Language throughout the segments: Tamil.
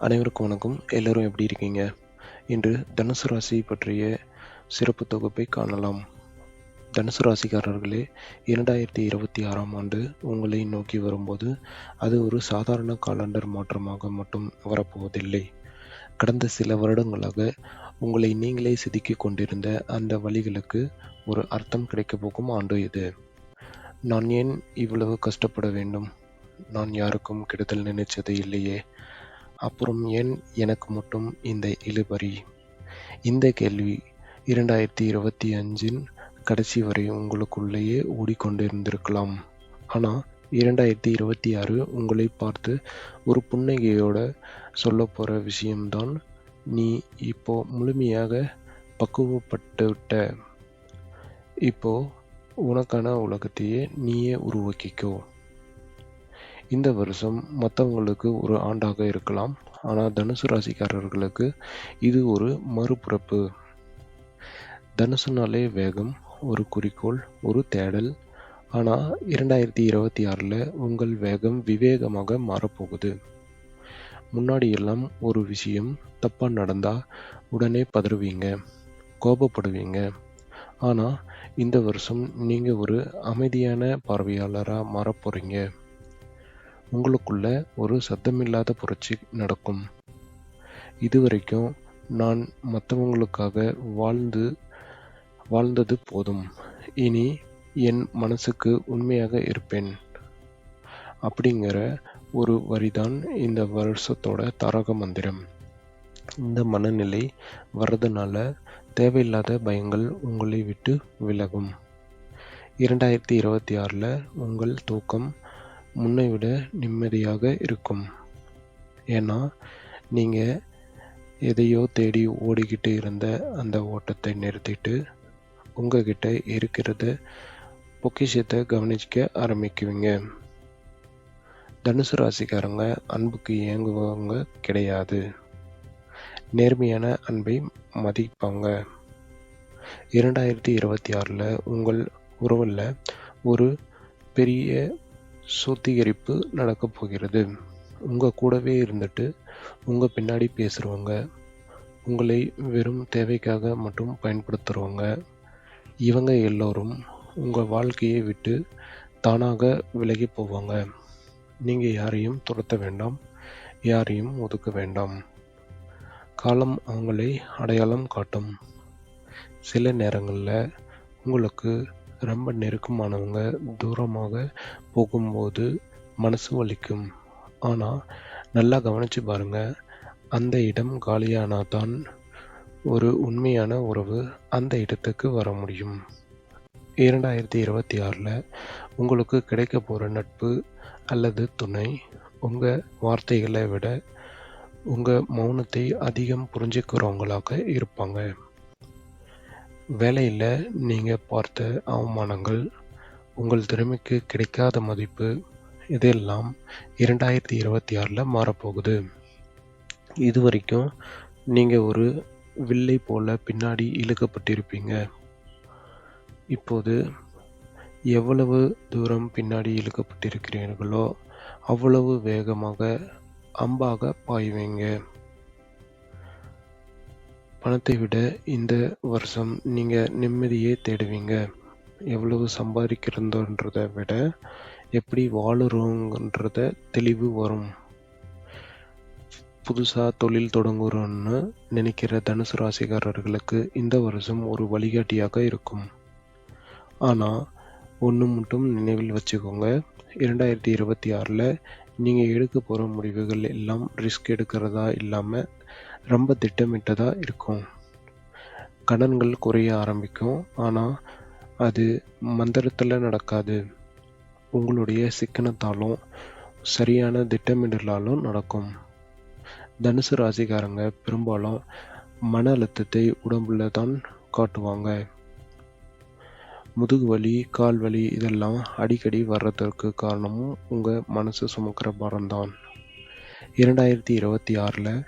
அனைவருக்கும் வணக்கம். எல்லோரும் எப்படி இருக்கீங்க? இன்று தனுசு ராசி பற்றிய சிறப்பு தொகுப்பை காணலாம். தனுசு ராசிக்காரர்களே இரண்டாயிரத்தி இருபத்தி ஆறாம் ஆண்டு உங்களை நோக்கி வரும்போது அது ஒரு சாதாரண காலண்டர் மாற்றமாக மட்டும் வரப்போவதில்லை. கடந்த சில வருடங்களாக உங்களை நீங்களே செதுக்கி கொண்டிருந்த அந்த வழிகளுக்கு ஒரு அர்த்தம் கிடைக்கப் போகும் ஆண்டு இது. நான் ஏன் இவ்வளவு கஷ்டப்பட வேண்டும்? நான் யாருக்கும் கெடுதல் நினைச்சது இல்லையே. அப்புறம் ஏன் எனக்கு மட்டும் இந்த இழுபறி? இந்த கேள்வி இரண்டாயிரத்தி இருபத்தி அஞ்சின் கடைசி வரை உங்களுக்குள்ளேயே ஓடிக்கொண்டிருந்திருக்கலாம். ஆனால் இரண்டாயிரத்தி இருபத்தி ஆறு உங்களை பார்த்து ஒரு புன்னகையோட சொல்ல போகிற விஷயம்தான் நீ இப்போ முழுமையாக பக்குவப்பட்டுவிட்ட. இப்போ உனக்கான உலகத்தையே நீயே உருவாக்கிக்கோ. இந்த வருஷம் மற்றவங்களுக்கு ஒரு ஆண்டாக இருக்கலாம். ஆனால் தனுசு ராசிக்காரர்களுக்கு இது ஒரு மறுபிறப்பு. தனுசுனாலே வேகம் ஒரு குறிக்கோள் ஒரு தேடல். ஆனால் இரண்டாயிரத்தி இருபத்தி ஆறில் உங்கள் வேகம் விவேகமாக மாறப்போகுது. முன்னாடி எல்லாம் ஒரு விஷயம் தப்பாக நடந்தால் உடனே பதறுவீங்க கோபப்படுவீங்க. ஆனால் இந்த வருஷம் நீங்கள் ஒரு அமைதியான பார்வையாளராக மாறப்போகிறீங்க உங்களுக்குள்ள ஒரு சத்தமில்லாத புரட்சி நடக்கும். இதுவரைக்கும் நான் மற்றவங்களுக்காக வாழ்ந்து வாழ்ந்தது போதும். இனி என் மனசுக்கு உண்மையாக இருப்பேன். அப்படிங்கிற ஒரு வரிதான் இந்த வருஷத்தோட தாரக மந்திரம். இந்த மனநிலை வர்றதுனால தேவையில்லாத பயங்கள் உங்களை விட்டு விலகும். இரண்டாயிரத்தி இருபத்தி ஆறில் உங்கள் தூக்கம் முன்னை விட நிம்மதியாக இருக்கும். ஏன்னா நீங்கள் எதையோ தேடி ஓடிக்கிட்டு இருந்த அந்த ஓட்டத்தை நிறுத்திட்டு உங்ககிட்ட இருக்கிறத பொக்கிஷத்தை கவனிக்க ஆரம்பிக்குவீங்க. தனுசு ராசிக்காரங்க அன்புக்கு இயங்குவவங்க கிடையாது. நேர்மையான அன்பை மதிப்பாங்க. இரண்டாயிரத்தி இருபத்தி ஆறில் உங்கள் உறவில் ஒரு பெரிய சுத்திகரிப்பு நடக்கப் போகிறது. உங்கள் கூடவே இருந்துட்டு உங்கள் பின்னாடி பேசுகிறவங்க உங்களை வெறும் தேவைக்காக மட்டும் பயன்படுத்துகிறவங்க இவங்க எல்லோரும் உங்கள் வாழ்க்கையை விட்டு தானாக விலகி போவாங்க. நீங்கள் யாரையும் துரத்த வேண்டாம் யாரையும் ஒதுக்க வேண்டாம். காலம் அவங்களை அடையாளம் காட்டும். சில நேரங்களில் உங்களுக்கு ரொம்ப நெருக்கமானவங்க தூரமாக போகும்போது மனசு வலிக்கும். ஆனால் நல்லா கவனித்து பாருங்கள் அந்த இடம் காலியானால் தான் ஒரு உண்மையான உறவு அந்த இடத்துக்கு வர முடியும். இரண்டாயிரத்தி இருபத்தி ஆறில் உங்களுக்கு கிடைக்க போகிற நட்பு அல்லது துணை உங்கள் வார்த்தைகளை விட உங்கள் மௌனத்தை அதிகம் புரிஞ்சுக்கிறவங்களாக இருப்பாங்க. வேலையில் நீங்கள் பார்த்த அவமானங்கள் உங்கள் திறமைக்கு கிடைக்காத மதிப்பு இதெல்லாம் இரண்டாயிரத்தி இருபத்தி ஆறில் மாறப்போகுது. இது வரைக்கும் நீங்கள் ஒரு வில்லை போல பின்னாடி இழுக்கப்பட்டிருப்பீங்க. இப்போது எவ்வளவு தூரம் பின்னாடி இழுக்கப்பட்டிருக்கிறீர்களோ அவ்வளவு வேகமாக அம்பாக பாய்வீங்க. பணத்தை விட இந்த வருஷம் நீங்கள் நிம்மதியே தேடுவீங்க. எவ்வளவு சம்பாதிக்கிறதுன்றதை விட எப்படி வாழுறோங்கன்றத தெளிவு வரும். புதுசாக தொழில் தொடங்குறோன்னு நினைக்கிற தனுசு ராசிக்காரர்களுக்கு இந்த வருஷம் ஒரு வழிகாட்டியாக இருக்கும். ஆனால் ஒன்று மட்டும் நினைவில் வச்சுக்கோங்க. இரண்டாயிரத்தி இருபத்தி ஆறில் நீங்கள் எடுக்க போகிற முடிவுகள் எல்லாம் ரிஸ்க் எடுக்கிறதா இல்லாமல் ரொம்ப திட்டமிட்டதாக இருக்கும். கடன்கள் குறைய ஆரம்பிக்கும். ஆனால் அது மந்திரத்தில் நடக்காது. உங்களுடைய சிக்கனத்தாலும் சரியான திட்டமிடலாலும் நடக்கும். தனுசு ராசிக்காரங்க பெரும்பாலும் மன அழுத்தத்தை உடம்புல தான் காட்டுவாங்க. முதுகு வலி கால் வலி இதெல்லாம் அடிக்கடி வர்றதற்கு காரணமும் உங்கள் மனசு சுமக்கிற பாரம்தான். இரண்டாயிரத்தி இருபத்தி ஆறில்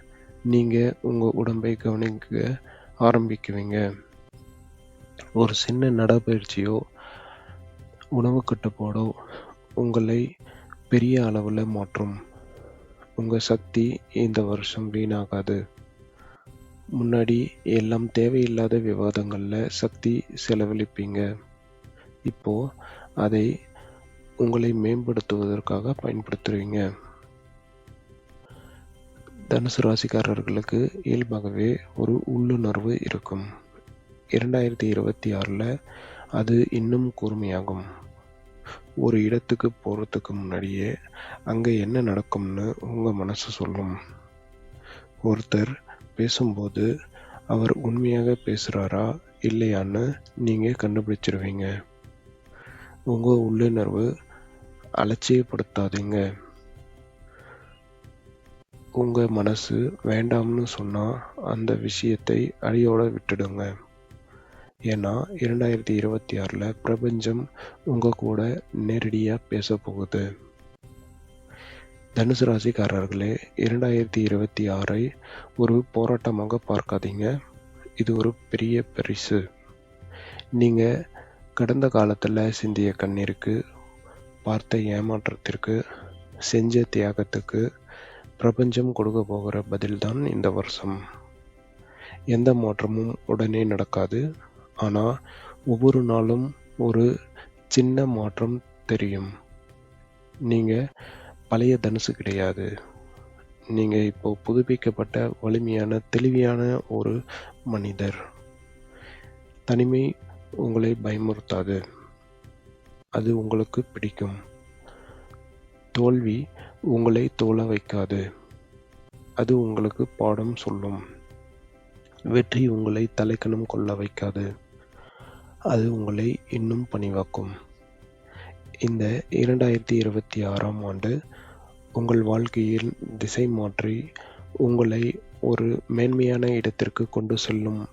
நீங்கள் உங்கள் உடம்பை கவனிக்க ஆரம்பிக்குவீங்க. ஒரு சின்ன நடைப்பயிற்சியோ உணவு கட்டுப்பாடோ உங்களை பெரிய அளவில் மாற்றும். உங்கள் சக்தி இந்த வருஷம் வீணாகாது. முன்னாடி எல்லாம் தேவையில்லாத விவாதங்களில் சக்தி செலவழிப்பீங்க. இப்போ அதை உங்களை மேம்படுத்துவதற்காக பயன்படுத்துவீங்க தனுசு ராசிக்காரர்களுக்கு இயல்பாகவே ஒரு உள்ளுணர்வு இருக்கும். இரண்டாயிரத்தி இருபத்தி ஆறில் அது இன்னும் கூர்மையாகும். ஒரு இடத்துக்கு போகிறதுக்கு முன்னாடியே அங்கே என்ன நடக்கும்னு உங்கள் மனசு சொல்லும். ஒருத்தர் பேசும்போது அவர் உண்மையாக பேசுகிறாரா இல்லையான்னு நீங்கள் கண்டுபிடிச்சிருவீங்க. உங்கள் உள்ளுணர்வு அலட்சியப்படுத்தாதீங்க. உங்கள் மனசு வேண்டாம்னு சொன்னால் அந்த விஷயத்தை அடியோட விட்டுடுங்க. ஏன்னா இரண்டாயிரத்தி இருபத்தி ஆறில் பிரபஞ்சம் உங்கள் கூட நேரடியாக பேச போகுது. தனுசு ராசிக்காரர்களே இரண்டாயிரத்தி இருபத்தி ஆறை ஒரு போராட்டமாக பார்க்காதீங்க. இது ஒரு பெரிய பரிசு. நீங்கள் கடந்த காலத்தில் சிந்திய கண்ணீருக்கு பார்த்த ஏமாற்றத்திற்கு செஞ்ச தியாகத்துக்கு பிரபஞ்சம் கொடுக்க போகிற பதில்தான் இந்த வருஷம். எந்த மாற்றமும் உடனே நடக்காது. ஆனால் ஒவ்வொரு நாளும் ஒரு சின்ன மாற்றம் தெரியும். நீங்கள் பழைய தனுசு கிடையாது. நீங்கள் இப்போ புதுப்பிக்கப்பட்ட வலிமையான தெளிவியான ஒரு மனிதர். தனிமை உங்களை பயமுறுத்தாது. அது உங்களுக்கு பிடிக்கும். தோல்வி உங்களை தோல வைக்காது. அது உங்களுக்கு பாடம் சொல்லும். வெற்றி உங்களை தலைக்கணம் கொள்ள வைக்காது. அது உங்களை இன்னும் பணிவாக்கும். இந்த இரண்டாயிரத்தி இருபத்தி ஆறாம் ஆண்டு உங்கள் வாழ்க்கையில் திசை மாற்றி உங்களை ஒரு மேன்மையான இடத்திற்கு கொண்டு செல்லும்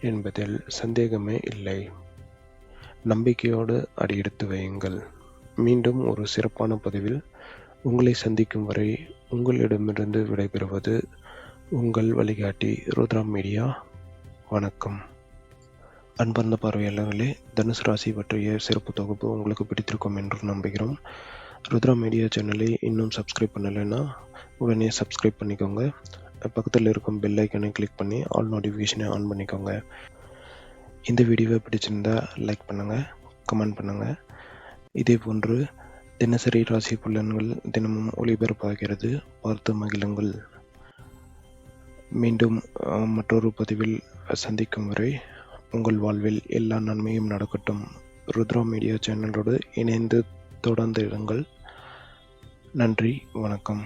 என்பதில் சந்தேகமே இல்லை. நம்பிக்கையோடு அடியெடுத்து வையுங்கள். மீண்டும் ஒரு சிறப்பான பதிவில் உங்களை சந்திக்கும் வரை உங்களிடமிருந்து விடைபெறுவது உங்கள் வழிகாட்டி ருத்ரா மீடியா. வணக்கம். அன்பார்ந்த பார்வையாளர்களே தனுசு ராசி பற்றிய சிறப்பு தொகுப்பு உங்களுக்கு பிடித்திருக்கும் என்று நம்புகிறோம். ருத்ரா மீடியா சேனலை இன்னும் சப்ஸ்கிரைப் பண்ணலைன்னா உடனே சப்ஸ்கிரைப் பண்ணிக்கோங்க. பக்கத்தில் இருக்கும் பெல் ஐக்கனை கிளிக் பண்ணி ஆல் நோட்டிஃபிகேஷனை ஆன் பண்ணிக்கோங்க. இந்த வீடியோவை பிடிச்சிருந்தா லைக் பண்ணுங்கள் கமெண்ட் பண்ணுங்கள் இதே போன்று தினசரி ராசி புலன்கள் தினமும் ஒளிபரப்பாகிறது. பார்த்து மகிழுங்கள். மீண்டும் மற்றொரு பதிவில் சந்திக்கும் வரை உங்கள் வாழ்வில் எல்லா நன்மையும் நடக்கட்டும். ருத்ரா மீடியா சேனலோடு இணைந்து தொடர்ந்து இருங்கள். நன்றி வணக்கம்.